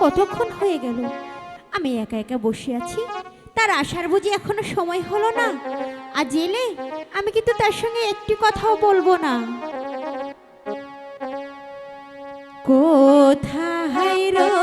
কতক্ষণ হয়ে গেল? আমি একা একা বসে আছি। তার আসার বুঝি এখনও সময় হলো না। আর জেলে আমি কিন্তু তার সঙ্গে একটি কথাও বলব না। কোথায় রো